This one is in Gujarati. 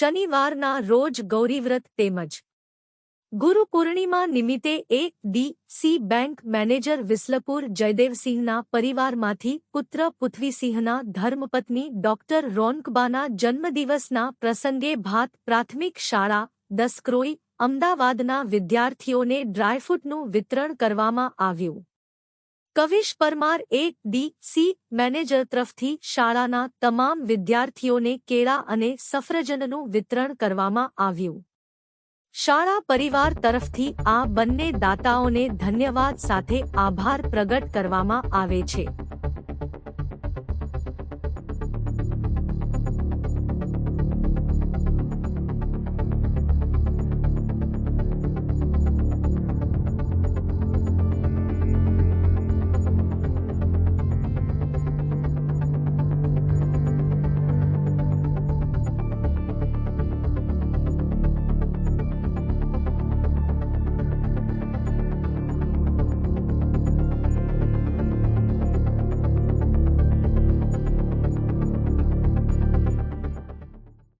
શનિવારના રોજ ગૌરીવ્રત તેમજ ગુરુ પૂર્ણિમા નિમિત્તે એક D C bank manager Vislapur જયદેવસિંહના પરિવારમાંથી પુત્ર પૃથ્વીસિંહના ધર્મપત્ની ડોક્ટર રોનકબાના જન્મદિવસના પ્રસંગે ભાત પ્રાથમિક શાળા, દસક્રોઈ, અમદાવાદના વિદ્યાર્થીઓને ડ્રાયફ્રૂટનું વિતરણ કરવામાં આવ્યું. કવિશ પરમાર એક ડી સી મેનેજર તરફથી શાળાના તમામ વિદ્યાર્થીઓને કેળા અને સફરજનનું વિતરણ કરવામાં આવ્યું. શાળા પરિવાર તરફથી આ બંને દાતાઓને ધન્યવાદ સાથે આભાર પ્રગટ કરવામાં આવે છે.